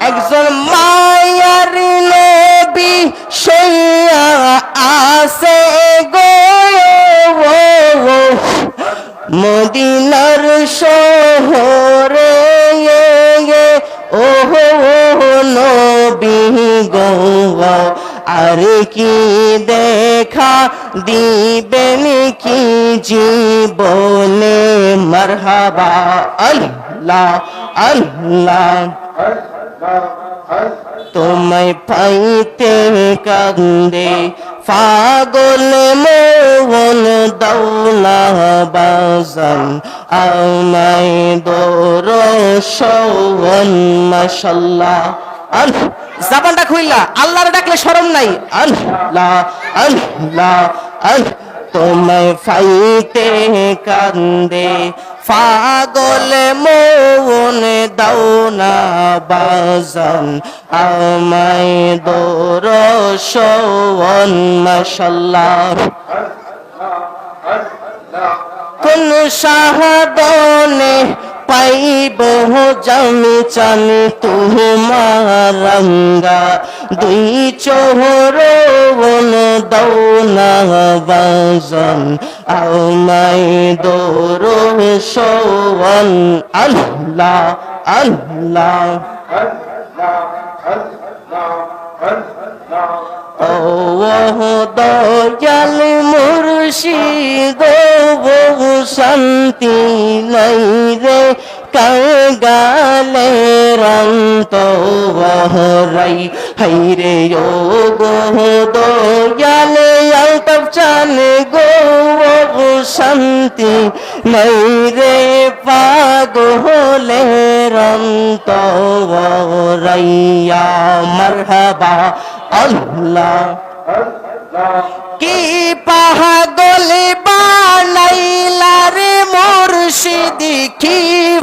একজন মায়ার নবী সইয়া আসে গো। মদিনার শহরে ওহো, নবী গো। আর কি দেখা দিবেন কি জীবনে? মারহাবা আল্লাহ। আল্লাহ তোমায় পাইতে কান্দে পাগল মোহন দৌলা বাজান। আমায় দোর সৌন মাশাল্লাহ। আল্লাহ জাবানটা খুইলা আল্লাহর ডাকলে শরম নাই। আল্লাহ আল্লাহ আল্লাহ তোমায় ফাইতে কান্দে পাগল বাজান আমায় দোর সৌন মশাল্লাহ। কোন সাহাদনে পাইব জমি চানি তুমার রঙ্গা দুই চোহর বাজন আমায় দোর সৌন আল্লাহ আল্লাহ। ও দয়াল মুর্শিদ বহু শান্তি নাই রে কাগালে রন্ত বহরাই হাইরে ও গো দয়াল চান গো শান্তি নাই রে পাগলে রন্ত বহরাইয়া মারহাবা আল্লাহ। কি পাহাগল বানাইলার মুর্শিদি? কি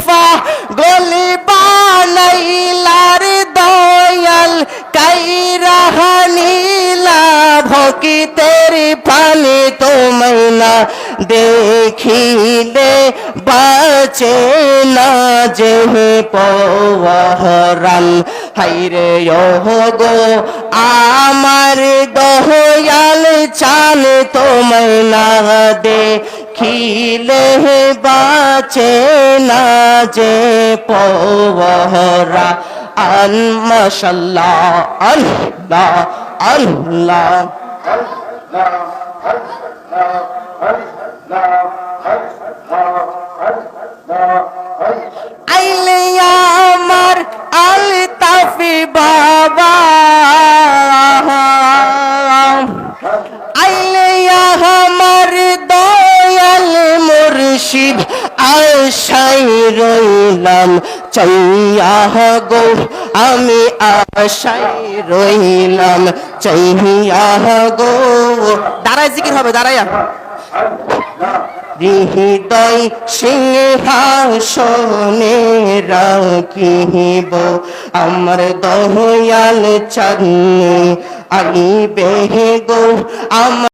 পাগল বানাইলার দয়াল? কাইরাহানিলা ভকিতের পানি তোমায় না দেখিলে বাঁচে না যে পহরান। হাইরে গো আমার দয়াল চান তোমায় না দেখিলে বাঁচে না যে পহরা। আন, মাশাল্লাহ, আল্লাহ আল্লাহ। আইলে আমার আলতাফি বাবা। আইলে আমার দয়াল মুর্শিদ আশাই রইলাম চাইয়া গো। আমি আশাই রইলাম চাইয়া গো। দাঁড়ায় জিকির হবে, দাঁড়াইয়া। হৃদয় সিংহাসনে রাখিব, আমার দয়াল চাঁদ আইবে গো। আমার